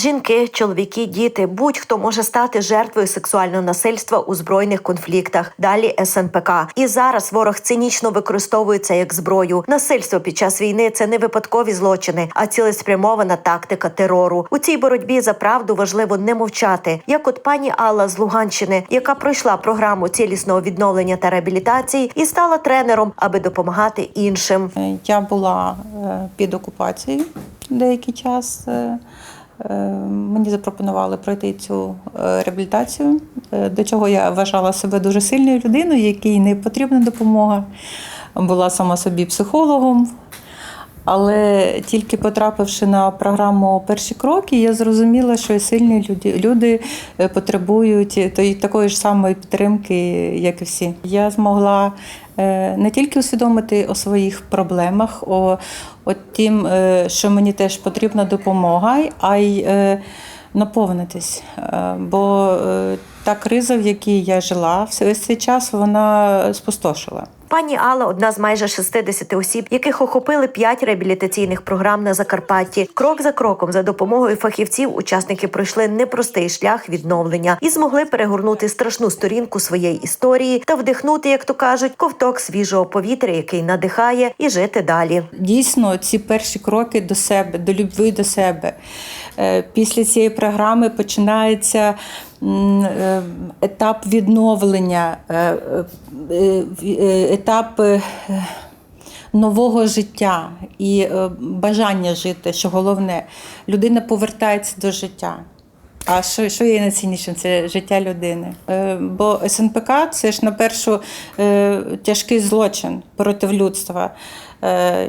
Жінки, чоловіки, діти, будь-хто може стати жертвою сексуального насильства у збройних конфліктах. Далі СНПК. І зараз ворог цинічно використовує це як зброю. Насильство під час війни це не випадкові злочини, а цілеспрямована тактика терору. У цій боротьбі за правду важливо не мовчати. Як от пані Алла з Луганщини, яка пройшла програму цілісного відновлення та реабілітації і стала тренером, аби допомагати іншим. Е, Я була е, під окупацією деякий час. Е, Мені запропонували пройти цю е, реабілітацію, е, до чого я вважала себе дуже сильною людиною, якій не потрібна допомога. Була сама собі психологом. Але тільки потрапивши на програму Перші кроки, я зрозуміла, що сильні люди, люди е, потребують такої ж самої підтримки, як і всі. Я змогла е, не тільки усвідомити о своїх проблемах, о, о тим, е, що мені теж потрібна допомога, а й наповнитись. Бо та криза, в якій я жила, весь цей час вона спустошила. Пані Алла одна з майже 60 осіб, яких охопили п'ять реабілітаційних програм на Закарпатті. Крок за кроком, за допомогою фахівців, учасники пройшли непростий шлях відновлення і змогли перегорнути страшну сторінку своєї історії та вдихнути, як то кажуть, ковток свіжого повітря, який надихає, і жити далі. Дійсно, ці перші кроки до себе, до любви до себе. Е, Після цієї програми починається етап відновлення, е, е, е, е, етап е, нового життя і е, бажання жити, що головне, людина повертається до життя. А що, що є найціннішим? Це життя людини. Е, бо СНПК це ж на першу е, тяжкий злочин проти людства. Е,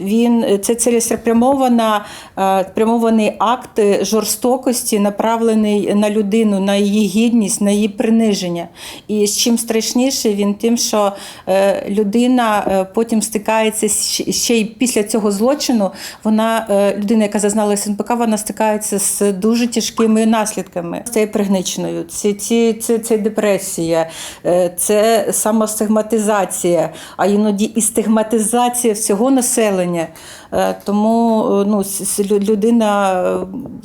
він це цілеспрямована спрямований акт жорстокості, направлений на людину, на її гідність, на її приниження. І з чим страшніше, він тим, що людина потім стикається ще й після цього злочину. Вона людина, яка зазнала СНПК, вона стикається з дуже тяжкими наслідками. Це пригничною, це, це, це, це депресія, е, це самостигматизація, а іноді і стигматизація всього населення. Е, Тому е, ну, людина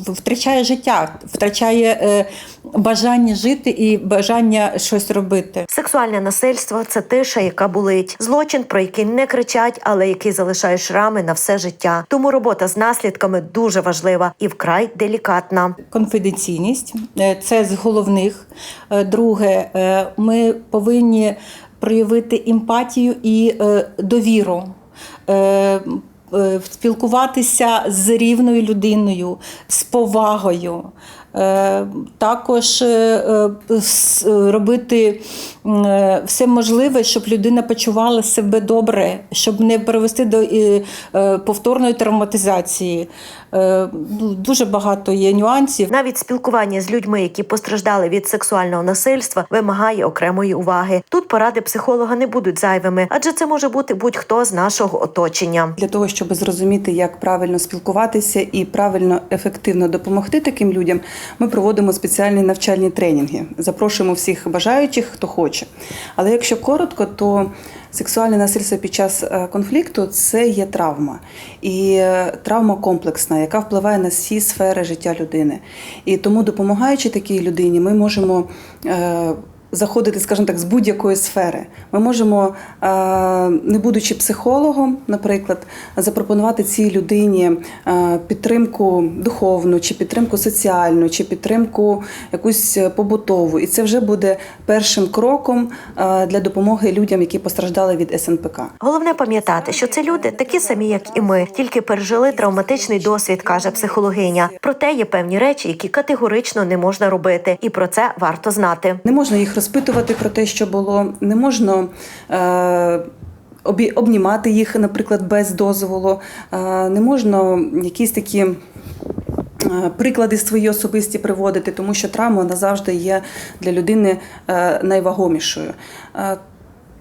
втрачає життя, втрачає бажання жити і бажання щось робити. Сексуальне насильство це тиша, яка болить. Злочин, про який не кричать, але який залишає шрами на все життя. Тому робота з наслідками дуже важлива і вкрай делікатна. конфіденційність Е, це з головних. Е, Друге, е, ми повинні проявити емпатію і довіру. Спілкуватися з рівною людиною, з повагою. Е, Також е, е, робити все можливе, щоб людина почувала себе добре, щоб не привести до повторної травматизації. Ну, Дуже багато є нюансів. Навіть спілкування з людьми, які постраждали від сексуального насильства, вимагає окремої уваги. Тут поради психолога не будуть зайвими, адже це може бути будь-хто з нашого оточення. Для того, щоб зрозуміти, як правильно спілкуватися і правильно ефективно допомогти таким людям, ми проводимо спеціальні навчальні тренінги. Запрошуємо всіх бажаючих, хто хоче. Але якщо коротко, то сексуальне насильство під час е, конфлікту це є травма. І е, травма комплексна, яка впливає на всі сфери життя людини. І тому, допомагаючи такій людині, ми можемо. Заходити, скажімо так, з будь-якої сфери. Ми можемо, е, не будучи психологом, наприклад, запропонувати цій людині е, підтримку духовну, чи підтримку соціальну, чи підтримку якусь побутову. І це вже буде першим кроком е, для допомоги людям, які постраждали від СНПК. Головне пам'ятати, що це люди такі самі, як і ми, тільки пережили травматичний досвід, каже психологиня. Проте є певні речі, які категорично не можна робити, і про це варто знати. Не можна їх розпитувати про те, що було, не можна. Е- Обнімати їх, наприклад, без дозволу, Е, не можна якісь такі е, приклади свої особисті приводити, тому що травма назавжди є для людини е, найвагомішою.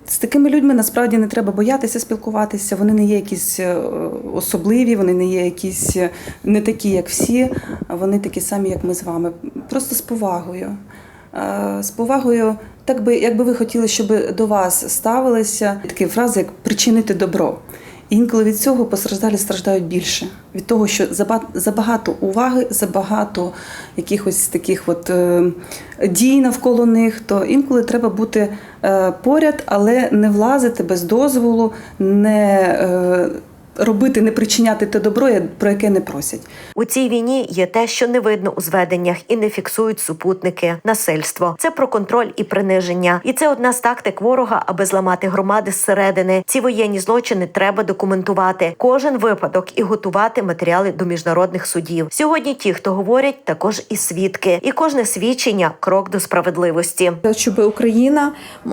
З такими людьми насправді не треба боятися спілкуватися. Вони не є якісь особливі, вони не є якісь не такі, як всі. Вони такі самі, як ми з вами. Просто з повагою. Е, З повагою, так би, якби ви хотіли, щоб до вас ставилися такі фрази, як причинити добро. Інколи від цього постраждалі страждають більше. Від того, що заба- забагато уваги, забагато якихось таких от, е, дій навколо них, то інколи треба бути е, поряд, але не влазити без дозволу, не робити, не причиняти те добро, про яке не просять. У цій війні є те, що не видно у зведеннях і не фіксують супутники насильство. Це про контроль і приниження. І це одна з тактик ворога, аби зламати громади зсередини. Ці воєнні злочини треба документувати. Кожен випадок і готувати матеріали до міжнародних судів. Сьогодні ті, хто говорять, також і свідки, і кожне свідчення крок до справедливості. щоб Україна е,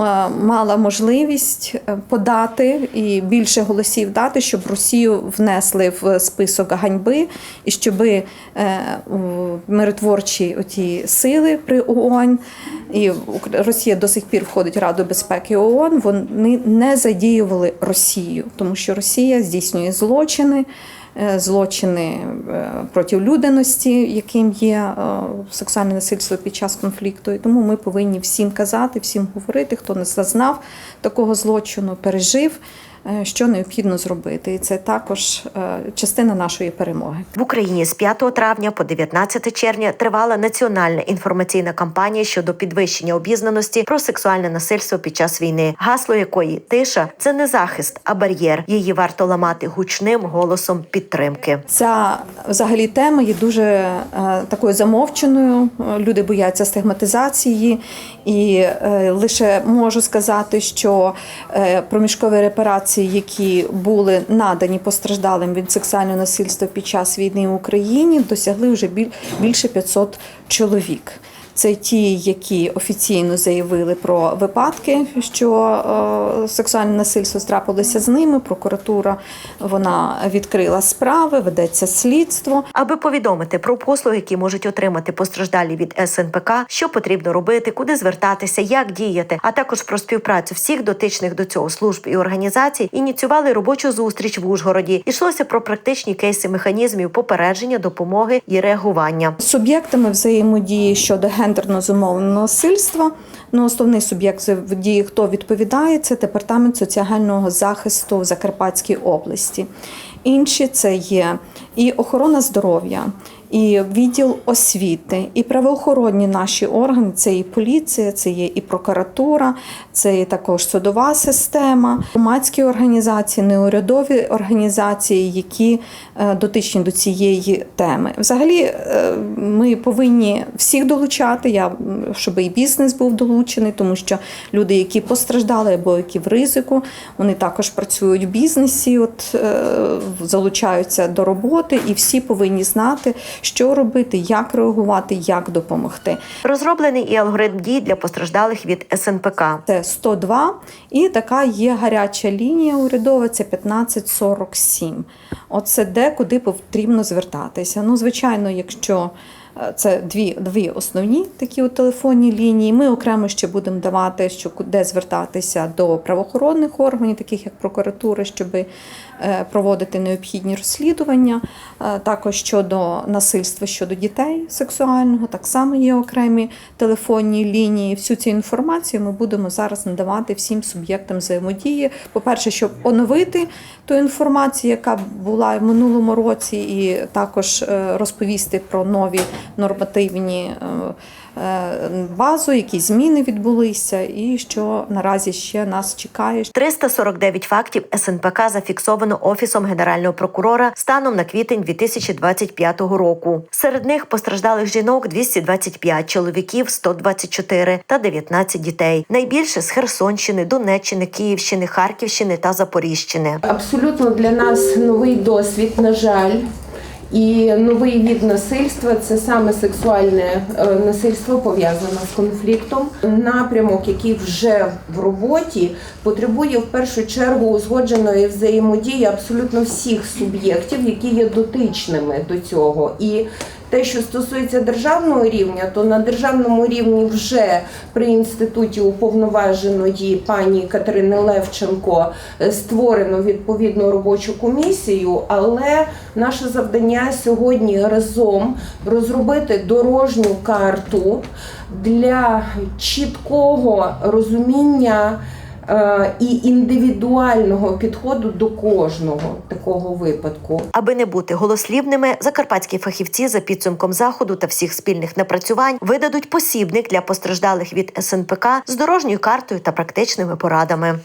мала можливість е, подати і більше голосів дати, щоб Росію внесли в список ганьби, і щоб е, миротворчі оті сили при ООН, і Росія до сих пір входить в Раду безпеки ООН, вони не задіювали Росію, тому що Росія здійснює злочини. е, Злочини е, проти людяності, яким є сексуальне насильство під час конфлікту. І тому ми повинні всім казати, всім говорити, хто не зазнав такого злочину, пережив, що необхідно зробити. І це також е, частина нашої перемоги. В Україні з 5 травня по 19 червня тривала національна інформаційна кампанія щодо підвищення обізнаності про сексуальне насильство під час війни, гасло якої тиша це не захист, а бар'єр. Її варто ламати гучним голосом підтримки. Ця взагалі тема є дуже е, такою замовченою. Е, Люди бояться стигматизації, і е, лише можу сказати, що е, проміжкові репарації, які були надані постраждалим від сексуального насильства під час війни в Україні, досягли вже біль- більше 500 чоловік. Це ті, які офіційно заявили про випадки, що е, сексуальне насильство трапилося з ними. Прокуратура вона відкрила справи, ведеться слідство. Аби повідомити про послуги, які можуть отримати постраждалі від СНПК, що потрібно робити, куди звертатися, як діяти, а також про співпрацю всіх дотичних до цього служб і організацій, ініціювали робочу зустріч в Ужгороді. Ішлося про практичні кейси механізмів попередження, допомоги і реагування. Суб'єктами взаємодії щодо гендерно зумовленого насильства. Ну, основний суб'єкт дії, хто відповідає, це департамент соціального захисту в Закарпатській області. Інші це є і охорона здоров'я, і відділ освіти, і правоохоронні наші органи. Це і поліція, це є і прокуратура, це є також судова система, громадські організації, неурядові організації, які е, дотичні до цієї теми. Взагалі, е, ми повинні всіх долучати. Я щоб і бізнес був долучений, тому що люди, які постраждали або які в ризику, вони також працюють в бізнесі, от е, залучаються до роботи, і всі повинні знати, що робити, як реагувати, як допомогти. Розроблений і алгоритм дій для постраждалих від СНПК. Це 102, і така є гаряча лінія урядова, це 1547. Оце де куди потрібно звертатися. Ну, звичайно, якщо це дві, дві основні такі от телефонні лінії. Ми окремо ще будемо давати, що куди звертатися до правоохоронних органів, таких як прокуратури, щоб проводити необхідні розслідування. Е, Також щодо насильства щодо дітей сексуального, так само є окремі телефонні лінії. Всю цю інформацію ми будемо зараз надавати всім суб'єктам взаємодії. По-перше, щоб оновити ту інформацію, яка була в минулому році, і також е, розповісти про нові нормативні е, е, базу, які зміни відбулися, і що наразі ще нас чекає. 349 фактів СНПК зафіксовано офісом генерального прокурора станом на квітень 2025 року. Серед них постраждалих жінок 225, чоловіків 124 та 19 дітей. Найбільше з Херсонщини, Донеччини, Київщини, Харківщини та Запоріжжяни. Абсолютно для нас новий досвід, на жаль. І новий від насильства це саме сексуальне е, насильство пов'язане з конфліктом. Напрямок, який вже в роботі, потребує в першу чергу узгодженої взаємодії абсолютно всіх суб'єктів, які є дотичними до цього. І те, що стосується державного рівня, то на державному рівні вже при інституті уповноваженої пані Катерини Левченко е, створено відповідну робочу комісію. Але наше завдання сьогодні разом розробити дорожню карту для чіткого розуміння. Е, і індивідуального підходу до кожного такого випадку. Аби не бути голослівними, закарпатські фахівці за підсумком заходу та всіх спільних напрацювань видадуть посібник для постраждалих від СНПК з дорожньою картою та практичними порадами.